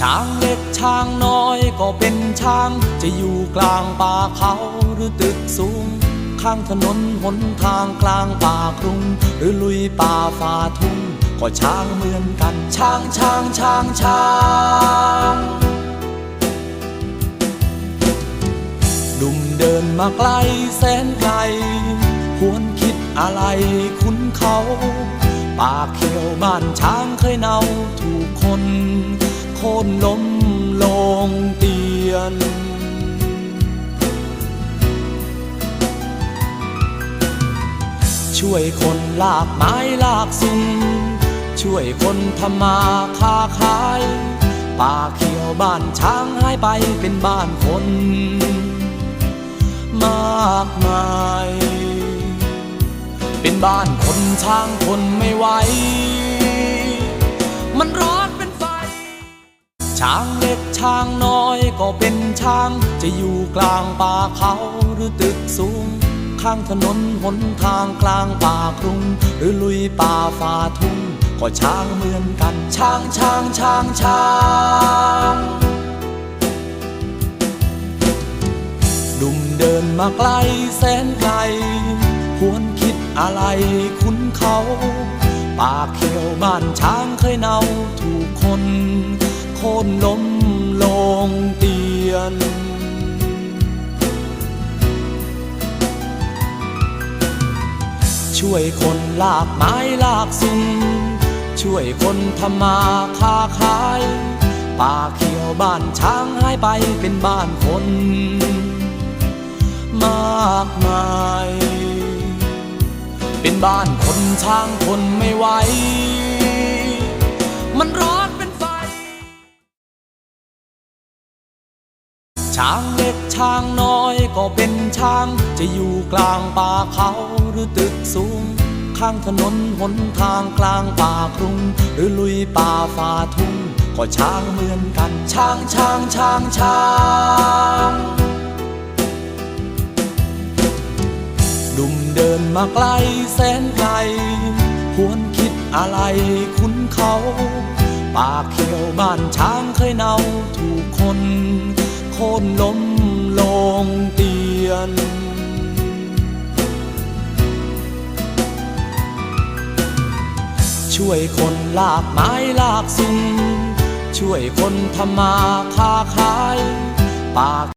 ช้างเล็กช้างน้อยก็เป็นช้าง จะอยู่กลางป่าเขาหรือตึกสูง ข้างถนนหนทางกลางป่ากรุง หรือลุยป่าฝ่าทุ่ง ก็ช้างเหมือนกัน ช้างช้างช้างช้างดุมเดินมาไกลแสนไกลควรคิดอะไรคุ้นเขา ป่าเขียวบ้านช้างเคยเนาถูก คนล้มลงเตียน ช่วยคนลากไม้ลากซุงช่วยคนทำมาค้าขาย ป่าเขียวบ้านช้างหายไปเป็นบ้านคน มากมาย เป็นบ้านคนช้างทนไม่ไหว มันร้อน ช้างเล็กช้างน้อยก็เป็นช้าง จะอยู่กลางป่าเขาหรือตึกสูง ข้างถนนหนทางกลางป่ากรุง หรือลุยป่าฝ่าทุ่ง ก็ช้างเหมือนกัน ช้างช้างช้างช้างดุมเดินมาไกลแสนไกล ควรคิดอะไรคุ้นเขา ป่าเขียวบ้านช้างเคยเนาถูกคน คนล้มลงเตียน ช่วยคนลากไม้ลากซุงช่วยคนทำมาค้าขาย ป่าเขียวบ้านช้างหายไปเป็นบ้านคน มากมาย เป็นบ้านคนช้างทนไม่ไหวมันร้อน ช้างเล็กช้างน้อยก็เป็นช้าง จะอยู่กลางป่าเขาหรือตึกสูง ข้างถนนหนทางกลางป่ากรุง หรือลุยป่าฝ่าทุ่งก็ช้างเหมือนกัน ช้างช้างช้างช้างดุมเดินมาไกลแสนไกลควรคิดอะไรคุ้นเขา ป่าเขียวบ้านช้างเคยเนาถูก คนล้มลงเตียน ช่วยคนลากไม้ลากซุงช่วยคนทำมาค้าขายปาก